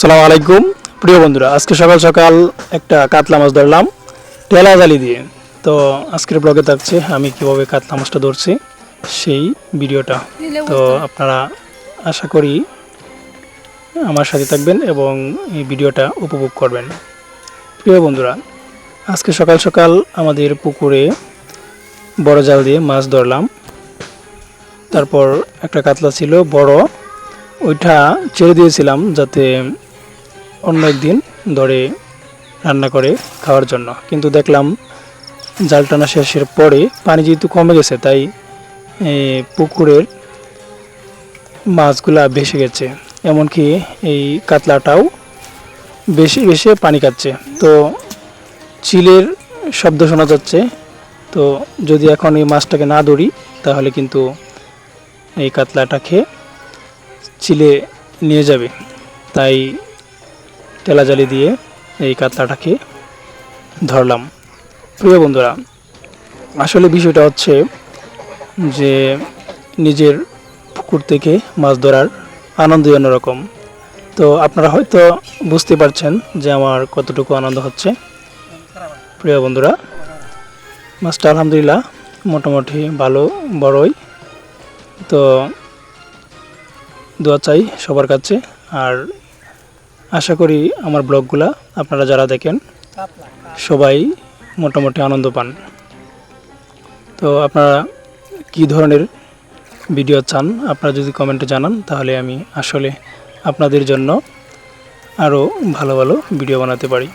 সালাম আলাইকুম। প্রিয় বন্ধুরা আজকে সকাল সকাল একটা কাতলা মাছ ধরলাম টেলা জালি দিয়ে। তো আজকের ব্লগে থাকছে আমি কীভাবে কাতলা মাছটা ধরছি সেই ভিডিওটা। তো আপনারা আশা করি আমার সাথে থাকবেন এবং এই ভিডিওটা উপভোগ করবেন। প্রিয় বন্ধুরা আজকে সকাল সকাল আমাদের পুকুরে বড় জাল দিয়ে মাছ ধরলাম। তারপর একটা কাতলা ছিল বড় ওইটা ছেড়ে দিয়েছিলাম যাতে অন্য একদিন ধরে রান্না করে খাওয়ার জন্য। কিন্তু দেখলাম জাল টানা শেষের পরে পানি যেহেতু কমে গেছে, তাই পুকুরের মাছগুলা ভেসে গেছে। এমনকি এই কাতলাটাও বেশি বেশি পানি খাচ্ছে। তো চিলের শব্দ শোনা যাচ্ছে। তো যদি এখন এই মাছটাকে না ধরি, তাহলে কিন্তু এই কাতলাটাকে চিলে নিয়ে যাবে। তাই তেলা জালি দিয়ে এই কাতলাটাকে ধরলাম। প্রিয় বন্ধুরা, আসলে বিষয়টা হচ্ছে যে নিজের পুকুর থেকে মাছ ধরার আনন্দই অন্যরকম তো আপনারা হয়তো বুঝতে পারছেন যে আমার কতটুকু আনন্দ হচ্ছে। প্রিয় বন্ধুরা, মাছটা আলহামদুলিল্লাহ মোটামুটি ভালো, বড়ই। তো দোয়া চাই সবার কাছে। আর আশা করি আমার ব্লগগুলা আপনারা যারা দেখেন, সবাই মোটামুটি আনন্দ পান। তো আপনারা কি ধরনের ভিডিও চান, আপনারা যদি কমেন্টে জানান, তাহলে আমি আসলে আপনাদের জন্য আরও ভালো ভালো ভিডিও বানাতে পারি।